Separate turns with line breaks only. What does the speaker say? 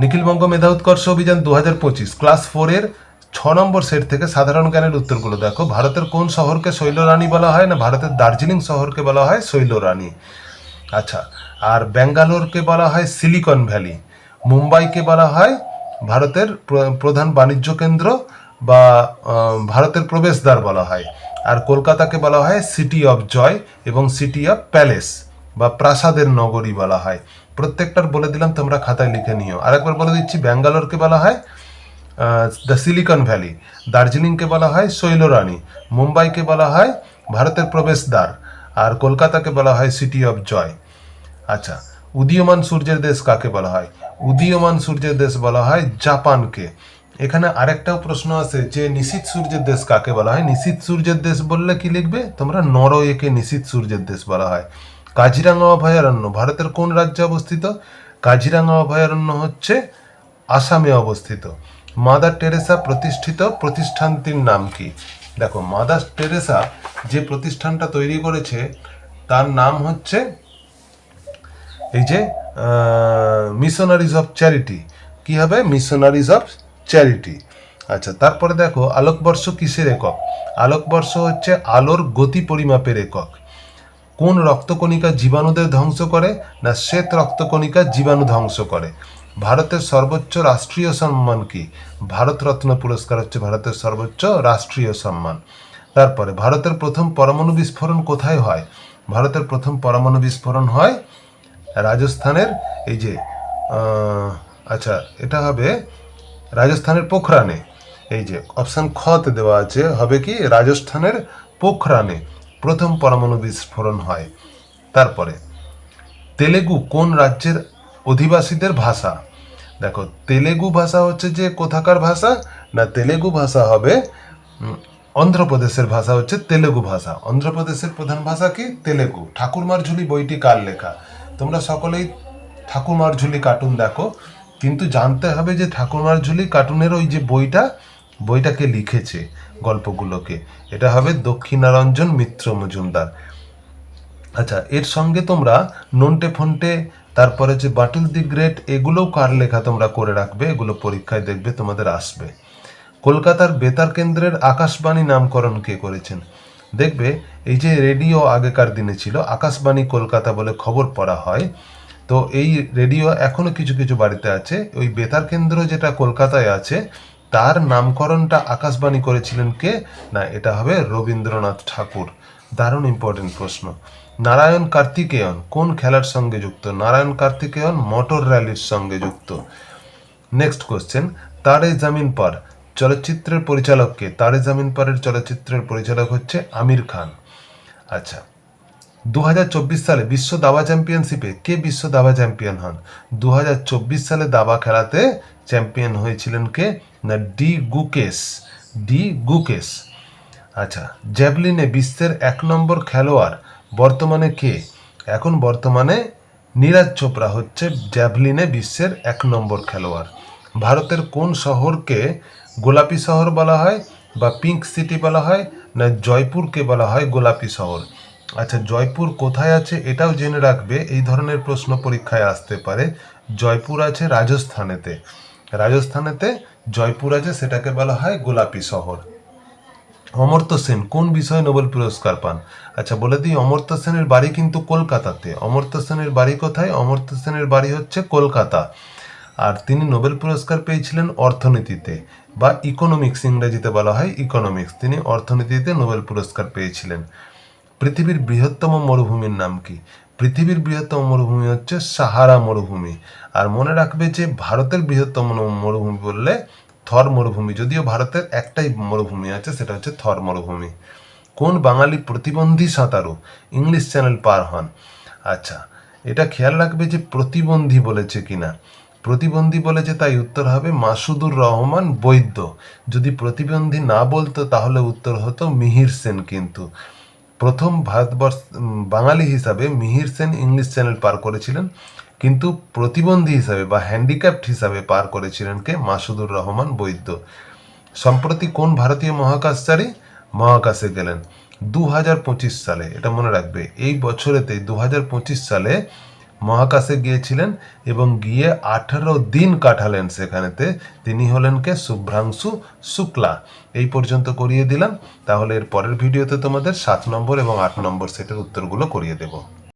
নিখিলবঙ্গ মেধা উৎকর্ষ অভিযান দু হাজার পঁচিশ, ক্লাস ফোরের ছ নম্বর সেট থেকে সাধারণ জ্ঞানের উত্তরগুলো দেখো। ভারতের কোন শহরকে শৈলরানী বলা হয় না ভারতের দার্জিলিং শহরকে বলা হয় শৈলরানী আচ্ছা আর ব্যাঙ্গালোরকে বলা হয় সিলিকন ভ্যালি। মুম্বাইকে বলা হয় ভারতের প্রধান বাণিজ্য কেন্দ্র বা ভারতের প্রবেশদ্বার বলা হয়। আর কলকাতাকে বলা হয় সিটি অফ জয় এবং সিটি অফ প্যালেস বা প্রাসাদের নগরী বলা হয়। প্রত্যেকটার বলে দিলাম, তোমরা খাতায় লিখে নিও। আরেকবার বলে দিচ্ছি, ব্যাঙ্গালোরকে বলা হয় দ্য সিলিকন ভ্যালি, দার্জিলিংকে বলা হয় শৈলরানী মুম্বাইকে বলা হয় ভারতের প্রবেশদ্বার, আর কলকাতাকে বলা হয় সিটি অফ জয়। আচ্ছা উদীয়মান সূর্যের দেশ কাকে বলা হয়? উদীয়মান সূর্যের দেশ বলা হয় জাপানকে। এখানে আরেকটাও প্রশ্ন আছে যে, নিশীত সূর্যের দেশ কাকে বলা হয়? নিশীত সূর্যের দেশ বললে কি লিখবে? তোমরা নরওয়েকে নিশীত সূর্যের দেশ বলা হয়। কাজিরাঙ্গা অভয়ারণ্য, ভারতের কোন রাজ্যে অবস্থিত? কাজিরাঙ্গা অভয়ারণ্য হচ্ছে আসামে অবস্থিত। মাদার টেরেসা প্রতিষ্ঠিত প্রতিষ্ঠানটির নাম কি? দেখো, মাদার টেরেসা যে প্রতিষ্ঠানটা তৈরি করেছে, তার নাম হচ্ছে এই যে মিশনারিজ অফ চ্যারিটি কি হবে? মিশনারিজ অফ চ্যারিটি আচ্ছা তারপরে দেখো, আলোকবর্ষ কিসের একক? আলোকবর্ষ হচ্ছে আলোর গতি পরিমাপের একক। কোন রক্তকণিকা জীবাণুদের ধ্বংস করে না শ্বেত রক্তকণিকা জীবাণু ধ্বংস করে? ভারতের সর্বোচ্চ রাষ্ট্রীয় সম্মান কি? ভারতরত্ন পুরস্কার হচ্ছে ভারতের সর্বোচ্চ রাষ্ট্রীয় সম্মান। তারপরে, ভারতের প্রথম পরমাণু বিস্ফোরণ কোথায় হয়? ভারতের প্রথম পরমাণু বিস্ফোরণ হয় রাজস্থানের, এই যে আচ্ছা এটা হবে রাজস্থানের পোখরানে। এই যে, অপশান খতে দেওয়া আছে, হবে কি? রাজস্থানের পোখরানে। প্রথম পরমাণু বিস্ফোরণ হয়। তারপরে, তেলেগু কোন রাজ্যের অধিবাসীদের ভাষা? দেখো, তেলেগু ভাষা হচ্ছে যে কোথাকার ভাষা? না, তেলেগু ভাষা হবে অন্ধ্রপ্রদেশের ভাষা হচ্ছে তেলেগু ভাষা। অন্ধ্রপ্রদেশের প্রধান ভাষা কি? তেলেগু। ঠাকুরমার ঝুলি বইটি কার লেখা? তোমরা সকলেই ঠাকুরমার ঝুলি কার্টুন দেখো, কিন্তু জানতে হবে যে ঠাকুরমার ঝুলি কার্টুনের ওই যে বইটা বইটাকে লিখেছে গল্পগুলোকে। এটা হবে দক্ষিণারঞ্জন মিত্র মজুমদার। আচ্ছা এর সঙ্গে তোমরা নন্টে ফন্টে, তারপরে যে বাটুল দি গ্রেট, এগুলোও কার লেখা তোমরা করে রাখবে? এগুলো পরীক্ষায় দেখবে, তোমাদের আসবে। কলকাতার বেতার কেন্দ্রের আকাশবাণী নামকরণ কে করেছেন? দেখবে, এই যে রেডিও আগেকার দিনে ছিল, আকাশবাণী কলকাতা বলে খবর পড়া হয়, তো এই রেডিও এখনও কিছু কিছু বাড়িতে আছে। ওই বেতার কেন্দ্র যেটা কলকাতায় আছে তার নামকরণটা আকাশবাণী করেছিলেন কে? না, এটা হবে রবীন্দ্রনাথ ঠাকুর। দারুণ ইম্পর্টেন্ট প্রশ্ন। নারায়ণ কার্তিকেয়ন কোন খেলার সঙ্গে যুক্ত? নারায়ণ কার্তিকেয়ন মোটর র্যালির সঙ্গে যুক্ত। নেক্সট কোশ্চেন তারে জামিন পার চলচ্চিত্রের পরিচালককে তারে জামিন পারের চলচ্চিত্রের পরিচালক হচ্ছে আমির খান। আচ্ছা দু হাজার চব্বিশ সালে বিশ্ব দাবা চ্যাম্পিয়নশিপে কে বিশ্ব দাবা চ্যাম্পিয়ন হন? দু হাজার চব্বিশ সালে দাবা খেলাতে চ্যাম্পিয়ন হয়েছিলেন কে? না ডি গুকেস ডি গুকেস। আচ্ছা জ্যাভলিনে বিশ্বের এক নম্বর খেলোয়াড় বর্তমানে কে? এখন বর্তমানে নীরাজ চোপড়া হচ্ছে জ্যাভলিনে বিশ্বের এক নম্বর খেলোয়াড়। ভারতের কোন শহরকে গোলাপি শহর বলা হয় বা পিঙ্ক সিটি বলা হয় না জয়পুরকে বলা হয় গোলাপি শহর? আচ্ছা জয়পুর কোথায় আছে এটাও জেনে রাখবে, এই ধরনের প্রশ্ন পরীক্ষায় আসতে পারে। জয়পুর আছে রাজস্থানেতে। রাজস্থানেতে জয়পুর আছে, সেটাকে বলা হয় গোলাপি শহর। অমর্ত্য সেন, কোন বিষয়ে নোবেল পুরস্কার পান? আচ্ছা বলে দিই অমর্ত্য সেনের বাড়ি কিন্তু কলকাতাতে। অমর্ত্য সেনের বাড়ি কোথায়? অমর্ত্য সেনের বাড়ি হচ্ছে কলকাতা। আর তিনি নোবেল পুরস্কার পেয়েছিলেন অর্থনীতিতে, বা ইকোনমিক্স ইংরেজিতে বলা হয় ইকোনমিক্স তিনি অর্থনীতিতে নোবেল পুরস্কার পেয়েছিলেন। পৃথিবীর বৃহত্তম মরুভূমির নাম কি? পৃথিবীর বৃহত্তম মরুভূমি হচ্ছে সাহারা মরুভূমি। আর মনে রাখবে যে ভারতের বৃহত্তম মরুভূমি বললে থর মরুভূমি, যদিও ভারতের একটাই মরুভূমি আছে, সেটা হচ্ছে থর মরুভূমি। কোন বাঙালি প্রতিবন্ধী সাঁতারু? ইংলিশ চ্যানেল পার হন। আচ্ছা এটা খেয়াল রাখবে যে প্রতিবন্ধী বলেছে কিনা। প্রতিবন্ধী বলেছে তাই উত্তর হবে মাসুদুর রহমান বৈদ্য। যদি প্রতিবন্ধী না বলতো তাহলে উত্তর হতো মিহির সেন কিন্তু। প্রথম ভারতবর্ষ বাঙালি হিসাবে মিহির সেন ইংলিশ চ্যানেল পার করেছিলেন, কিন্তু প্রতিবন্ধী হিসাবে বা হ্যান্ডিক্যাপ্ট হিসাবে পার করেছিলেন কে? মাসুদুর রহমান বৈদ্য। সম্প্রতি কোন ভারতীয় মহাকাশচারী? মহাকাশে গেলেন। দু হাজার পঁচিশ সালে, এটা মনে রাখবে, এই বছরেতে দু হাজার পঁচিশ সালে মহাকাশে গিয়েছিলেন এবং গিয়ে আঠারো দিন কাটালেন সেখানেতে। তিনি হলেন কে? শুভ্রাংশু শুক্লা। এই পর্যন্ত করিয়ে দিলাম। তাহলে এর পরের ভিডিওতে তোমাদের সাত নম্বর এবং আট নম্বর সেটের উত্তরগুলো করিয়ে দেবো।